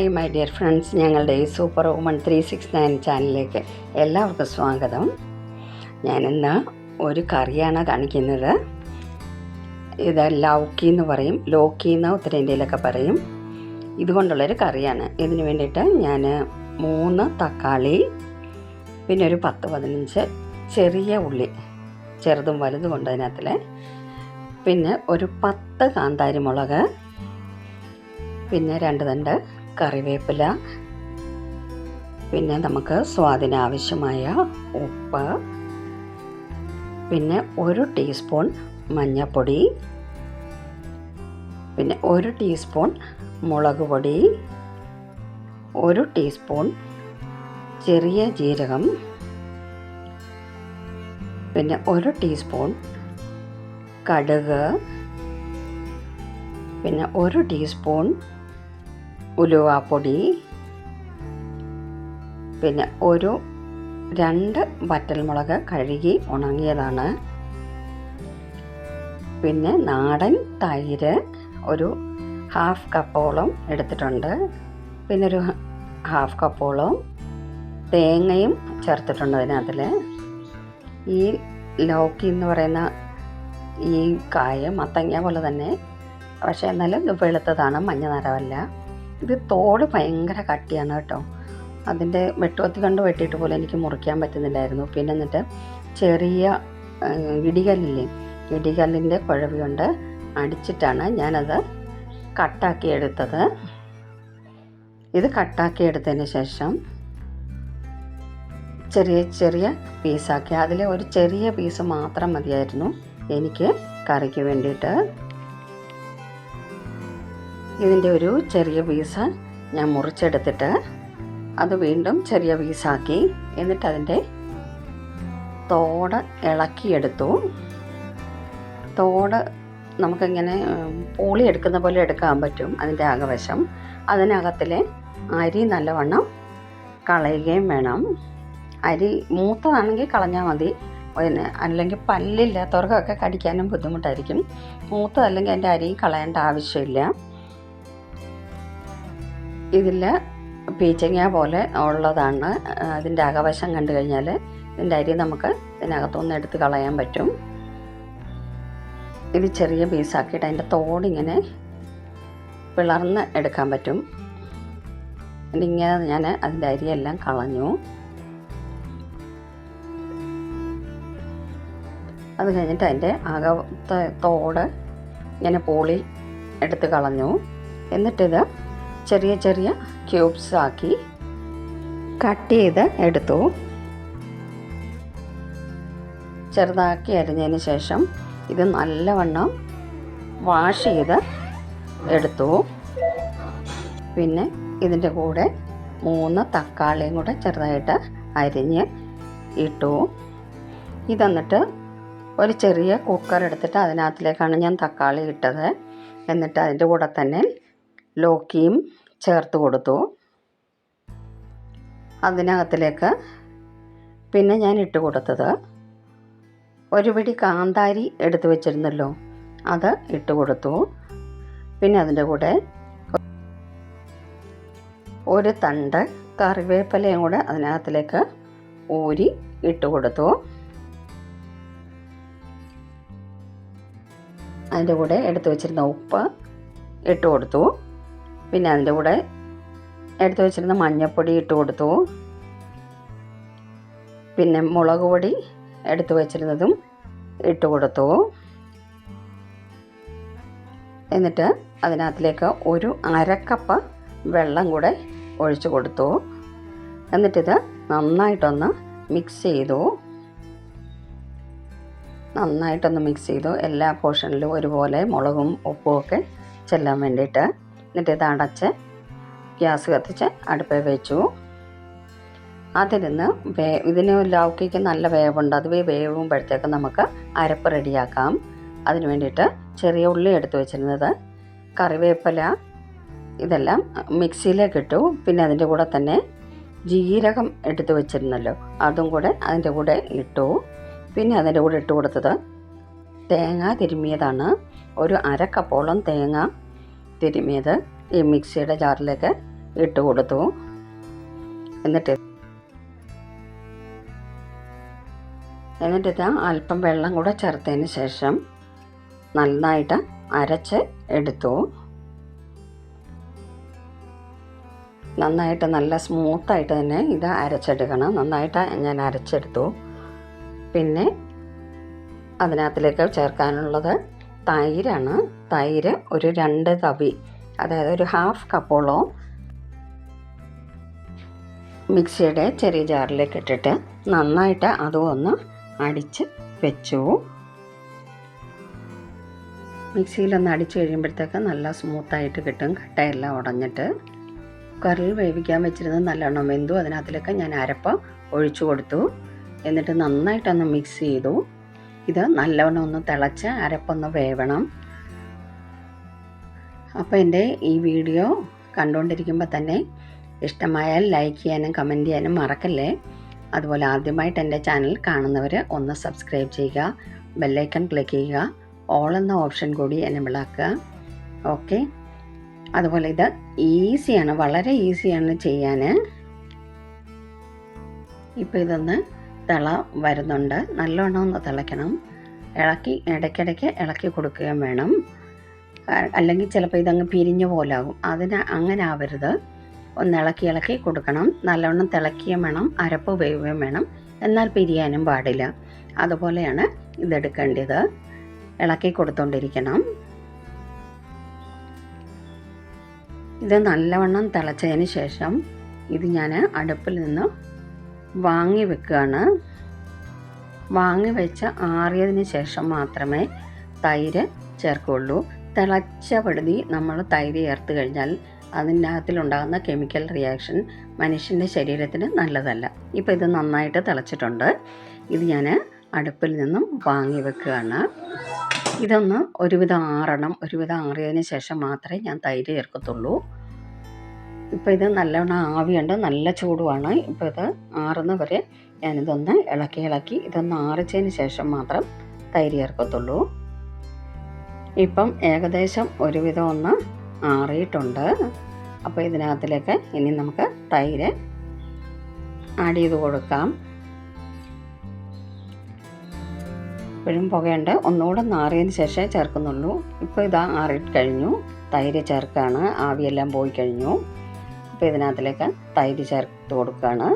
Hi my dear friends. ഞങ്ങളുടെ ഈ super woman three six nine ചാനലിലേക്ക് എല്ലാവർക്കും സ്വാഗതം. ഞാനിന്ന് ഒരു കറിയാണ് കാണിക്കുന്നത്. ഇത് ലൗക്കി എന്ന് പറയും. ലോക്കി എന്ന് ഉത്തരേന്ത്യയിലൊക്കെ പറയും. ഇതുകൊണ്ടുള്ളൊരു കറിയാണ്. ഇതിന് വേണ്ടിയിട്ട് ഞാൻ മൂന്ന് തക്കാളി പിന്നെ ഒരു പത്ത് പതിനഞ്ച് ചെറിയ ഉള്ളി ചെറുതും വലുതും ഉണ്ട് അതിനകത്തിൽ പിന്നെ ഒരു പത്ത് കാന്താരി മുളക് പിന്നെ രണ്ട് തണ്ട് കറിവേപ്പില പിന്നെ നമുക്ക് സ്വാദിന് ആവശ്യമായ ഉപ്പ് പിന്നെ ഒരു ടീസ്പൂൺ മഞ്ഞൾപ്പൊടി പിന്നെ ഒരു ടീസ്പൂൺ മുളക് പൊടി ഒരു ടീസ്പൂൺ ചെറിയ ജീരകം പിന്നെ ഒരു ടീസ്പൂൺ കടുക് പിന്നെ ഒരു ടീസ്പൂൺ ഉലുവാപ്പൊടി പിന്നെ ഒരു രണ്ട് വറ്റൽമുളക് കഴുകി ഉണങ്ങിയതാണ്. പിന്നെ നാടൻ തൈര് ഒരു ഹാഫ് കപ്പോളം എടുത്തിട്ടുണ്ട്. പിന്നെ ഒരു ഹാഫ് കപ്പോളം തേങ്ങയും ചേർത്തിട്ടുണ്ട് അതിനകത്തിൽ ഈ ലൗക്കി എന്ന് പറയുന്ന ഈ കായ മത്തങ്ങ പോലെ തന്നെ പക്ഷേ എന്നാലും വെളുത്തതാണ് മഞ്ഞ നിറമല്ല. ഇത് തോട് ഭയങ്കര കട്ടിയാണ് കേട്ടോ. അതിന്റെ വെട്ടുവത്തി കണ്ട് വെട്ടിയിട്ട് പോലെ എനിക്ക് മുറിക്കാൻ പറ്റുന്നില്ലായിരുന്നു. പിന്നെ എന്നിട്ട് ചെറിയ ഇടികല്ലില്ലേ? ഇടികല്ലിന്റെ കുഴവി കൊണ്ട് അടിച്ചിട്ടാണ് ഞാനത് കട്ടാക്കി എടുത്തത്. ഇത് കട്ടാക്കി എടുത്തതിന് ശേഷം ചെറിയ ചെറിയ പീസാക്കി. അതിലെ ഒരു ചെറിയ പീസ് മാത്രം മതിയായിരുന്നു എനിക്ക് കറിക്ക് വേണ്ടിയിട്ട്. ഇതിന്റെ ഒരു ചെറിയ പീസ് ഞാൻ മുറിച്ചെടുത്തിട്ട് അത് വീണ്ടും ചെറിയ പീസാക്കി. എന്നിട്ട് അതിന്റെ തോട് ഇളക്കിയെടുത്തു. തോട് നമുക്കിങ്ങനെ പൂളി എടുക്കുന്ന പോലെ എടുക്കാൻ പറ്റും അതിന്റെ അകവശം. അതിനകത്തിലെ അരി നല്ലവണ്ണം കളയുകയും വേണം. അരി മൂത്തതാണെങ്കിൽ കളഞ്ഞാൽ മതി. പിന്നെ അല്ലെങ്കിൽ പല്ലില്ലാത്തവർക്കൊക്കെ കടിക്കാനും ബുദ്ധിമുട്ടായിരിക്കും. മൂത്തതല്ലെങ്കിൽ അതിന്റെ അരി കളയേണ്ട ആവശ്യമില്ല. ഇതിൽ പീച്ചങ്ങ പോലെ ഉള്ളതാണ്. അതിന്റെ അകവശം കണ്ടു കഴിഞ്ഞാൽ ഇതിന്റെ അരി നമുക്ക് ഇതിനകത്തുനിന്ന് എടുത്ത് കളയാൻ പറ്റും. ഇത് ചെറിയ പീസാക്കിയിട്ട് അതിന്റെ തോടിങ്ങനെ പിളർന്ന് എടുക്കാൻ പറ്റും. ഇങ്ങനെ ഞാൻ അതിന്റെ അരിയെല്ലാം കളഞ്ഞു. അത് കഴിഞ്ഞിട്ട് അതിന്റെ അകത്തെ തോട് ഇങ്ങനെ പോളി എടുത്ത് കളഞ്ഞു. എന്നിട്ടിത് ചെറിയ ചെറിയ ക്യൂബ്സ് ആക്കി കട്ട് ചെയ്ത് എടുത്തു. ചെറുതാക്കി അരിഞ്ഞതിന് ശേഷം ഇത് നല്ലവണ്ണം വാഷ് ചെയ്ത് എടുത്തു. പിന്നെ ഇതിന്റെ കൂടെ മൂന്ന് തക്കാളിയും കൂടെ ചെറുതായിട്ട് അരിഞ്ഞ് ഇട്ടു. ഇതെന്നിട്ട് ഒരു ചെറിയ കുക്കർ എടുത്തിട്ട് അതിനകത്തിലേക്കാണ് ഞാൻ തക്കാളി ഇട്ടത്. എന്നിട്ട് അതിന്റെ കൂടെ തന്നെ ലോക്കിയും ചേർത്ത് കൊടുത്തു. അതിനകത്തിലേക്ക് പിന്നെ ഞാൻ ഇട്ട് കൊടുത്തത് ഒരു പിടി കാന്താരി എടുത്തു വെച്ചിരുന്നല്ലോ അത് ഇട്ട് കൊടുത്തു. പിന്നെ അതിന്റെ കൂടെ ഒരു തണ്ട് കറിവേപ്പിലയും കൂടെ അതിനകത്തിലേക്ക് ഊരി ഇട്ട് കൊടുത്തു. അതിന്റെ കൂടെ എടുത്തു വെച്ചിരുന്ന ഉപ്പ് ഇട്ട് കൊടുത്തു. പിന്നെ അതിന്റെ കൂടെ എടുത്തു വെച്ചിരുന്ന മഞ്ഞൾപ്പൊടി ഇട്ട് കൊടുത്തു. പിന്നെ മുളക് പൊടി എടുത്തു വെച്ചിരുന്നതും ഇട്ട് കൊടുത്തു. എന്നിട്ട് അതിനകത്തിലേക്ക് ഒരു അരക്കപ്പ് വെള്ളം കൂടെ ഒഴിച്ചു കൊടുത്തു. എന്നിട്ടിത് നന്നായിട്ടൊന്ന് മിക്സ് ചെയ്തു. നന്നായിട്ടൊന്ന് മിക്സ് ചെയ്തു. എല്ലാ പോർഷനിലും ഒരുപോലെ മുളകും ഉപ്പും ഒക്കെ ചെല്ലാൻ വേണ്ടിയിട്ട്. എന്നിട്ട് ഇത് അടച്ച് ഗ്യാസ് കത്തിച്ച് അടുപ്പിൽ വെച്ചു. അതിരുന്ന് വേ ഇതിന് ലൗക്കിക്ക് നല്ല വേവുണ്ട്. അത് വേവുമ്പോഴത്തേക്ക് നമുക്ക് അരപ്പ് റെഡിയാക്കാം. അതിന് വേണ്ടിയിട്ട് ചെറിയ ഉള്ളി എടുത്ത് വെച്ചിരുന്നത് കറിവേപ്പില ഇതെല്ലാം മിക്സിയിലേക്ക് ഇട്ടു. പിന്നെ അതിന്റെ കൂടെ തന്നെ ജീരകം എടുത്ത് വെച്ചിരുന്നല്ലോ അതും കൂടെ അതിന്റെ കൂടെ ഇട്ടു. പിന്നെ അതിന്റെ കൂടെ ഇട്ട് കൊടുത്തത് തേങ്ങ തിരുമ്മിയതാണ്. ഒരു അരക്കപ്പോളം കപ്പോളം തേങ്ങ തിരുമിയത് ഈ മിക്സിയുടെ ജാറിലേക്ക് ഇട്ട് കൊടുത്തു. എന്നിട്ട് എന്നിട്ടിത് അല്പം വെള്ളം കൂടെ ചേർത്തതിന് ശേഷം നന്നായിട്ട് അരച്ച് എടുത്തു. നന്നായിട്ട് നല്ല സ്മൂത്തായിട്ട് തന്നെ ഇത് അരച്ചെടുക്കണം. നന്നായിട്ട് ഞാൻ അരച്ചെടുത്തു. പിന്നെ അതിനകത്തിലേക്ക് ചേർക്കാനുള്ളത് തൈരാണ്. തൈര് ഒരു രണ്ട് തവി അതായത് ഒരു ഹാഫ് കപ്പോളം മിക്സിയുടെ ചെറിയ ജാറിലേക്ക് ഇട്ടിട്ട് നന്നായിട്ട് അതും ഒന്ന് അടിച്ച് വെച്ചു. മിക്സിയിലൊന്ന് അടിച്ച് കഴിയുമ്പോഴത്തേക്ക് നല്ല സ്മൂത്തായിട്ട് കിട്ടും കട്ടയെല്ലാം ഉടഞ്ഞിട്ട്. കുക്കറിൽ വേവിക്കാൻ വെച്ചിരുന്നത് നല്ലോണം വെന്തു അതിനകത്തിലൊക്കെ ഞാൻ അരപ്പ ഒഴിച്ചു കൊടുത്തു. എന്നിട്ട് നന്നായിട്ടൊന്ന് മിക്സ് ചെയ്തു. ഇത് നല്ലവണ്ണം ഒന്ന് തിളച്ച് അരപ്പൊന്ന് വേവണം. അപ്പോൾ എന്റെ ഈ വീഡിയോ കണ്ടുകൊണ്ടിരിക്കുമ്പോൾ തന്നെ ഇഷ്ടമായാൽ ലൈക്ക് ചെയ്യാനും കമന്റ് ചെയ്യാനും മറക്കല്ലേ? അതുപോലെ ആദ്യമായിട്ട് എന്റെ ചാനൽ കാണുന്നവർ ഒന്ന് സബ്സ്ക്രൈബ് ചെയ്യുക ബെല്ലൈക്കൺ ക്ലിക്ക് ചെയ്യുക ഓൾ എന്ന ഓപ്ഷൻ കൂടി എന്നെ ആക്കുക. ഓക്കെ അതുപോലെ ഇത് ഈസിയാണ് വളരെ ഈസിയാണ് ചെയ്യാൻ. ഇപ്പോൾ ഇതൊന്ന് തിള വരുന്നുണ്ട്. നല്ലോണം ഒന്ന് തിളയ്ക്കണം. ഇളക്കി ഇടയ്ക്കിടയ്ക്ക് ഇളക്കി കൊടുക്കുകയും വേണം. അല്ലെങ്കിൽ ചിലപ്പോൾ ഇതങ്ങ് പിരിഞ്ഞ പോലെ പോലാകും. അതിന് അങ്ങനെ ആവരുത്. ഒന്ന് ഇളക്കി ഇളക്കി കൊടുക്കണം. നല്ലവണ്ണം തിളക്കുകയും വേണം. അരപ്പ് വേവുകയും വേണം. എന്നാൽ പിരിയാനും പാടില്ല. അതുപോലെയാണ് ഇതെടുക്കേണ്ടത്. ഇളക്കി കൊടുത്തോണ്ടിരിക്കണം. ഇത് നല്ലവണ്ണം തിളച്ചതിന് ശേഷം ഇത് ഞാൻ അടുപ്പിൽ നിന്ന് വാങ്ങി വെക്കുകയാണ്. വാങ്ങി വെച്ച് ആറിയതിന് ശേഷം മാത്രമേ തൈര് ചേർക്കുള്ളൂ തിളച്ച പടുതി നമ്മൾ തൈര് ചേർത്ത് കഴിഞ്ഞാൽ അതിന്റെ അകത്തിലുണ്ടാകുന്ന കെമിക്കൽ റിയാക്ഷൻ മനുഷ്യന്റെ ശരീരത്തിന് നല്ലതല്ല. ഇപ്പോൾ ഇത് നന്നായിട്ട് തിളച്ചിട്ടുണ്ട്. ഇത് ഞാൻ അടുപ്പിൽ നിന്നും വാങ്ങി വെക്കുകയാണ്. ഇതൊന്ന് ഒരുവിധം ആറണം. ഒരുവിധം ആറിയതിന് ശേഷം മാത്രമേ ഞാൻ തൈര് ചേർക്കത്തുള്ളൂ. ഇപ്പോൾ ഇത് നല്ലവണ്ണം ആവിയുണ്ട്. നല്ല ചൂടുമാണ്. ഇപ്പോൾ ഇത് ആറുന്ന വരെ ഞാനിതൊന്ന് ഇളക്കി ഇളക്കി ഇതൊന്ന് ആറിച്ചതിന് ശേഷം മാത്രം തൈര് ചേർക്കത്തുള്ളൂ. ഇപ്പം ഏകദേശം ഒരുവിധം ഒന്ന് ആറിയിട്ടുണ്ട്. അപ്പോൾ ഇതിനകത്തിലേക്ക് ഇനി നമുക്ക് തൈര് ആഡ് ചെയ്ത് കൊടുക്കാം. ഇപ്പോഴും പുകയുണ്ട്. ഒന്നുകൂടെ നാറിയതിന് ശേഷമേ ചേർക്കുന്നുള്ളൂ. ഇപ്പോൾ ഇതാ ആറി കഴിഞ്ഞു തൈര് ചേർക്കുകയാണ് ആവിയെല്ലാം പോയി കഴിഞ്ഞു. അപ്പോൾ ഇതിനകത്തിലേക്ക് തൈര് ചേർത്ത് കൊടുക്കുകയാണ്.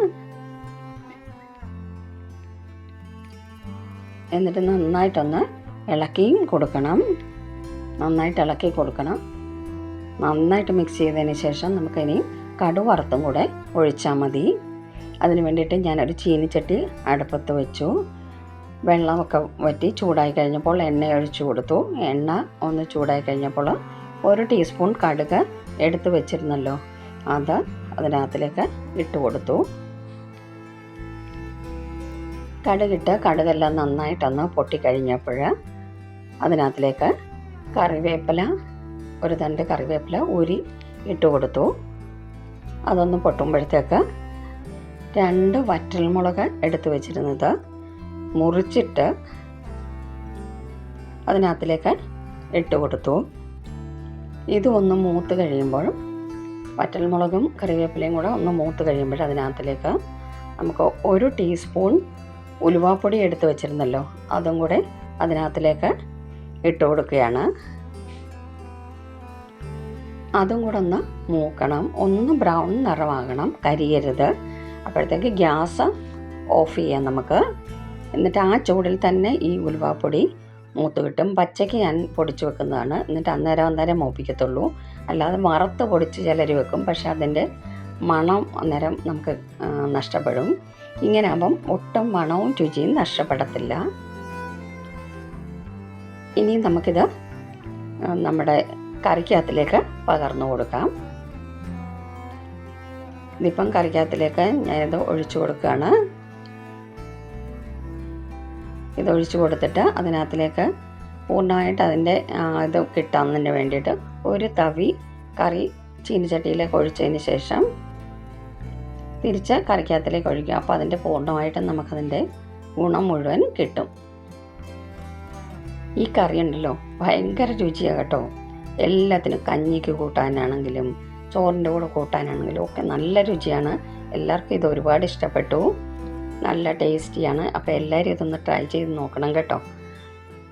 എന്നിട്ട് നന്നായിട്ടൊന്ന് ഇളക്കിയും കൊടുക്കണം. നന്നായിട്ട് ഇളക്കി കൊടുക്കണം. നന്നായിട്ട് മിക്സ് ചെയ്തതിന് ശേഷം നമുക്കിനി കടുവറുത്തും കൂടെ ഒഴിച്ചാൽ മതി. അതിന് വേണ്ടിയിട്ട് ഞാനൊരു ചീനിച്ചട്ടി അടുപ്പത്ത് വെച്ചു. വെള്ളമൊക്കെ വറ്റി ചൂടായി കഴിഞ്ഞപ്പോൾ എണ്ണ ഒഴിച്ചു കൊടുത്തു. എണ്ണ ഒന്ന് ചൂടായി കഴിഞ്ഞപ്പോൾ ഒരു ടീസ്പൂൺ കടുക് എടുത്ത് വെച്ചിരുന്നല്ലോ. അത് അതിനകത്തിലേക്ക് ഇട്ട് കൊടുത്തു. കടുകിട്ട് കടുകെല്ലാം നന്നായിട്ടൊന്ന് പൊട്ടിക്കഴിഞ്ഞപ്പോൾ അതിനകത്തിലേക്ക് കറിവേപ്പില ഒരു തണ്ട് കറിവേപ്പില ഊരി ഇട്ട് കൊടുത്തു. അതൊന്ന് പൊട്ടുമ്പോഴത്തേക്ക് രണ്ട് വറ്റൽമുളക് എടുത്തു വെച്ചിരുന്നത് മുറിച്ചിട്ട് അതിനകത്തിലേക്ക് ഇട്ട് കൊടുത്തു. ഇത് ഒന്ന് മൂത്ത് കഴിയുമ്പോൾ വറ്റൽമുളകും കറിവേപ്പിലയും കൂടെ ഒന്ന് മൂത്ത് കഴിയുമ്പോൾ അതിനകത്തിലേക്ക് നമുക്ക് ഒരു ടീസ്പൂൺ ഉലുവാപ്പൊടി എടുത്ത് വെച്ചിരുന്നല്ലോ അതും കൂടെ അതിനകത്തിലേക്ക് ഇട്ട് കൊടുക്കുകയാണ്. അതും കൂടെ ഒന്ന് മൂക്കണം. ഒന്ന് ബ്രൗൺ നിറമാകണം. കരിയരുത്. അപ്പോഴത്തേക്ക് ഗ്യാസ് ഓഫ് ചെയ്യാം നമുക്ക്. എന്നിട്ട് ആ ചൂടിൽ തന്നെ ഈ ഉലുവാപ്പൊടി മൂത്ത് കിട്ടും. പച്ചയ്ക്ക് ഞാൻ പൊടിച്ച് വെക്കുന്നതാണ്. എന്നിട്ട് അന്നേരം അന്നേരം മൂപ്പിക്കത്തുള്ളൂ. അല്ലാതെ വറുത്ത് പൊടിച്ച് ചിലർ വെക്കും. പക്ഷെ അതിന്റെ മണം അന്നേരം നമുക്ക് നഷ്ടപ്പെടും. ഇങ്ങനെ ആകുമ്പം ഒട്ടും മണവും രുചിയും നഷ്ടപ്പെടത്തില്ല. ഇനി നമുക്കിത് നമ്മുടെ കറിക്കകത്തിലേക്ക് പകർന്നു കൊടുക്കാം. ഇതിപ്പം കറിക്കകത്തിലേക്ക് ഞാനിത് ഒഴിച്ചു കൊടുക്കുകയാണ്. ഇത് ഒഴിച്ചു കൊടുത്തിട്ട് അതിനകത്തിലേക്ക് പൂർണമായിട്ട് അതിന്റെ ഇത് കിട്ടാവുന്നതിന് വേണ്ടിയിട്ട് ഒരു തവി കറി ചീനിച്ചട്ടിയിലേക്ക് ഒഴിച്ചതിന് ശേഷം തിരിച്ച് കറിക്കകത്തിലേക്ക് ഒഴിക്കുക. അപ്പോൾ അതിന്റെ പൂർണമായിട്ടും നമുക്കതിന്റെ ഗുണം മുഴുവൻ കിട്ടും. ഈ കറി ഉണ്ടല്ലോ ഭയങ്കര രുചിയാണ് കേട്ടോ. എല്ലാത്തിനും കഞ്ഞിക്ക് കൂട്ടാനാണെങ്കിലും ചോറിന്റെ കൂടെ കൂട്ടാനാണെങ്കിലും ഒക്കെ നല്ല രുചിയാണ്. എല്ലാവർക്കും ഇത് ഒരുപാട് ഇഷ്ടപ്പെട്ടു. നല്ല ടേസ്റ്റിയാണ്. അപ്പോൾ എല്ലാവരും ഇതൊന്ന് ട്രൈ ചെയ്ത് നോക്കണം കേട്ടോ.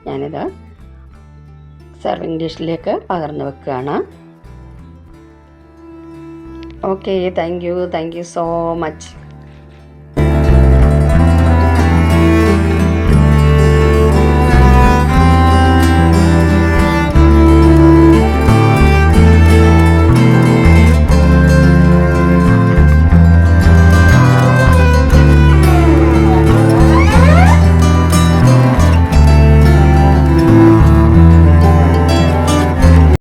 ഞാനിത് സെർവിങ് ഡിഷിലേക്ക് പകർന്നു വെക്കുകയാണ്. Okay thank you thank you so much.